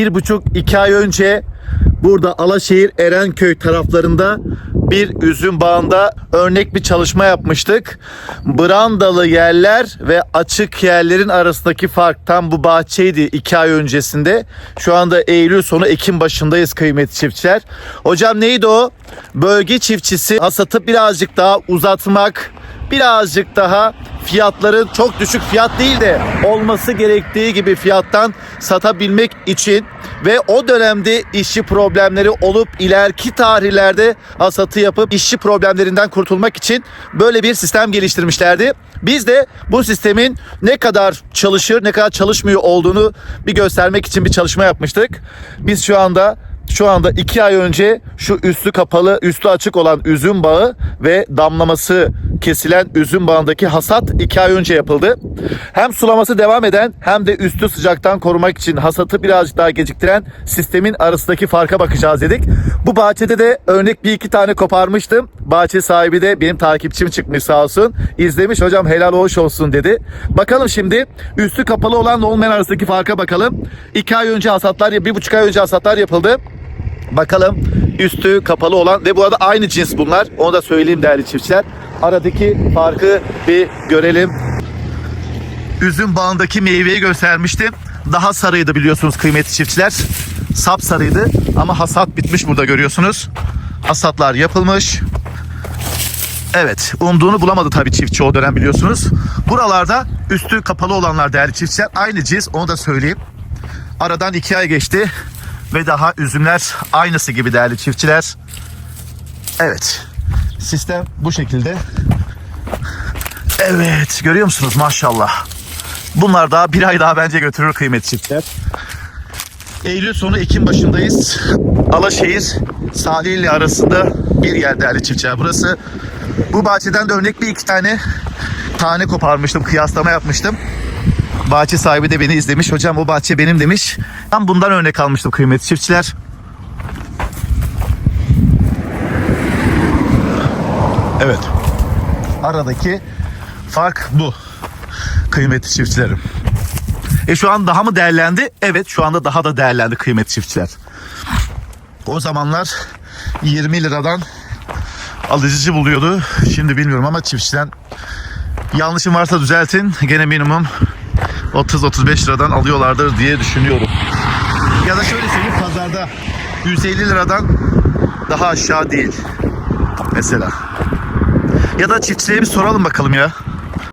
Bir buçuk iki ay önce burada Alaşehir Erenköy taraflarında bir üzüm bağında örnek bir çalışma yapmıştık. Brandalı yerler ve açık yerlerin arasındaki fark tam bu bahçeydi iki ay öncesinde. Şu anda Eylül sonu Ekim başındayız kıymetli çiftçiler. Hocam neydi o? Bölge çiftçisi hasatı birazcık daha uzatmak, birazcık daha fiyatların çok düşük fiyat değil de olması gerektiği gibi fiyattan satabilmek için ve o dönemde işçi problemleri olup ileriki tarihlerde hasatı yapıp işçi problemlerinden kurtulmak için böyle bir sistem geliştirmişlerdi. Biz de bu sistemin ne kadar çalışır, ne kadar çalışmıyor olduğunu bir göstermek için bir çalışma yapmıştık. Biz şu anda şu anda iki ay önce şu üstü kapalı, üstü açık olan üzüm bağı ve damlaması kesilen üzüm bağındaki hasat iki ay önce yapıldı. Hem sulaması devam eden hem de üstü sıcaktan korumak için hasatı birazcık daha geciktiren sistemin arasındaki farka bakacağız dedik. Bu bahçede de örnek bir iki tane koparmıştım. Bahçe sahibi de benim takipçim çıkmış sağ olsun. İzlemiş hocam helal hoş olsun dedi. Bakalım şimdi üstü kapalı olanla olmayan arasındaki farka bakalım. İki ay önce hasatlar, bir buçuk ay önce hasatlar yapıldı. Bakalım üstü kapalı olan ve bu arada aynı cins bunlar. Onu da söyleyeyim değerli çiftçiler. Aradaki farkı bir görelim. Üzüm bağındaki meyveyi göstermiştim. Daha sarıydı biliyorsunuz kıymetli çiftçiler. Sap sarıydı ama hasat bitmiş burada görüyorsunuz. Hasatlar yapılmış. Evet, umduğunu bulamadı tabii çiftçi o dönem biliyorsunuz. Buralarda üstü kapalı olanlar değerli çiftçiler aynı cins onu da söyleyeyim. Aradan iki ay geçti ve daha üzümler aynısı gibi değerli çiftçiler. Evet. Sistem bu şekilde. Evet görüyor musunuz maşallah. Bunlar daha bir ay daha bence götürür kıymetli çiftçiler. Eylül sonu Ekim başındayız. Alaşehir Salihli arasında bir yer değerli çiftçiler. Burası bu bahçeden de örnek bir iki tane tane koparmıştım. Kıyaslama yapmıştım. Bahçe sahibi de beni izlemiş. Hocam o bahçe benim demiş. Ben bundan örnek almıştım kıymetli çiftçiler. Evet. Aradaki fark bu. Kıymetli çiftçilerim. E şu an daha mı değerlendi? Evet şu anda daha da değerlendi kıymetli çiftçiler. O zamanlar 20 liradan alıcıcı buluyordu. Şimdi bilmiyorum ama çiftçiden yanlışım varsa düzeltin. Gene minimum 30-35 liradan alıyorlardır diye düşünüyorum. Ya da şöyle söyleyeyim pazarda 150 liradan daha aşağı değil. Mesela. Ya da çiftçiye bir soralım bakalım ya.